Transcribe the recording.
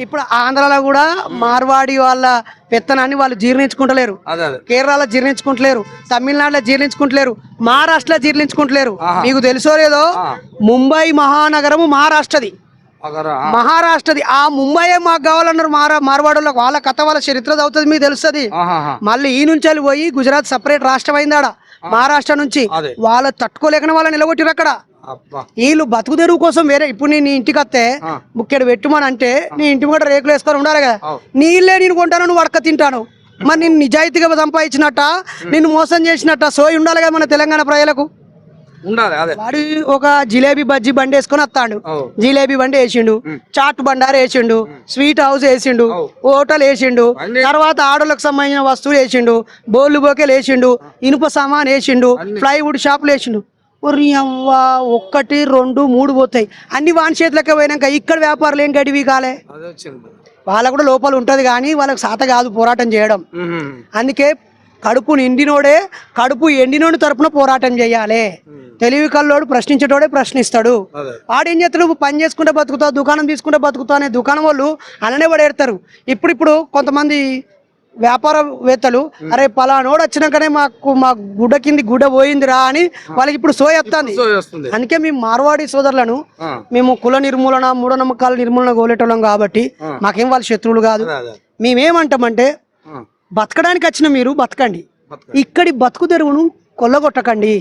ఇప్పుడు ఆంధ్రాలో కూడా మార్వాడి వాళ్ళ పెత్తనాన్ని వాళ్ళు జీర్ణించుకుంటలేరు. కేరళలో జీర్ణించుకుంటలేరు. తమిళనాడులో జీర్ణించుకుంటలేరు. మహారాష్ట్రలో జీర్ణించుకుంటలేరు. మీకు తెలుసో లేదో ముంబై మహానగరము మహారాష్ట్రది. మహారాష్ట్రది. ఆ ముంబైయే మాకు కావాలన్నారు మారా మార్వాడులకు వాళ్ళ కథ వాళ్ళ చరిత్ర అవుతుంది మీకు తెలుస్తుంది. మళ్ళీ ఈ నుంచి పోయి గుజరాత్ సపరేట్ రాష్ట్రం అయిందాడ మహారాష్ట్ర నుంచి. వాళ్ళు తట్టుకోలేకనే వాళ్ళని నిలగొట్టిరు అక్కడ. వీళ్ళు బతుకు తెరువు కోసం వేరే ఇప్పుడు నేను నీ ఇంటికి వస్తే. ముక్కడు పెట్టుమని అంటే నీ ఇంటి కూడా రేకులు వేసుకొని ఉండాలి కదా. నీళ్ళే నేను కొంటాను నువ్వు అడక తింటాను. మరి నేను నిజాయితీగా సంపాదించినట్ట నిన్ను మోసం చేసినట్ట సోయి ఉండాలి కదా మన తెలంగాణ ప్రజలకు? వాడు ఒక జిలేబీ బజ్జీ బండి వేసుకొని వస్తాడు. జిలేబీ బండి వేసిండు చాట్ బండారు వేసిండు స్వీట్ హౌస్ వేసిండు. హోటల్ వేసిండు తర్వాత ఆడోళ్ళకి సంబంధించిన వస్తువులు వేసిండు బోళ్ళు బోకెలు వేసిండు ఇనుప సామాన్ వేసిండు ప్లైవుడ్ షాపులు వేసిండు. ఒరి అవ్వ ఒక్కటి రెండు మూడు పోతాయి. అన్ని వాని చేతులకే పోయినాక ఇక్కడ వ్యాపారాలు ఏం గడివి కాలే? వాళ్ళకు కూడా లోపల ఉంటది కానీ వాళ్ళకి సాత కాదు పోరాటం చేయడం. అందుకే కడుపు నిండినోడే కడుపు ఎండినోడి తరపున పోరాటం చేయాలి. తెలివి కల్లోడు ప్రశ్నించేటోడే ప్రశ్నిస్తాడు. వాడేం చేస్తాడు? నువ్వు పని చేసుకుంటే బతుకుతావు దుకాణం తీసుకుంటే బతుకుతావు అనే దుకాణం వాళ్ళు అలానే పడేడతారు ఇప్పుడు ఇప్పుడు కొంతమంది వ్యాపారవేత్తలు అరే పలానోడు వచ్చినాకనే మాకు మా గుడ్డ కింది గుడ్డ పోయిందిరా అని వాళ్ళకి ఇప్పుడు సోయ వస్తుంది సో వస్తుంది. అందుకే మేము మార్వాడి సోదరులను. మేము కుల నిర్మూలన మూఢనమ్మకాల నిర్మూలన గోలేటోళ్ళం కాబట్టి మాకేం వాళ్ళ శత్రువులు కాదు. మేమేమంటామంటే. బతకడానికి వచ్చిన మీరు బతకండి. బతకండి. ఇక్కడి బతుకు తెరువును కొల్లగొట్టకండి.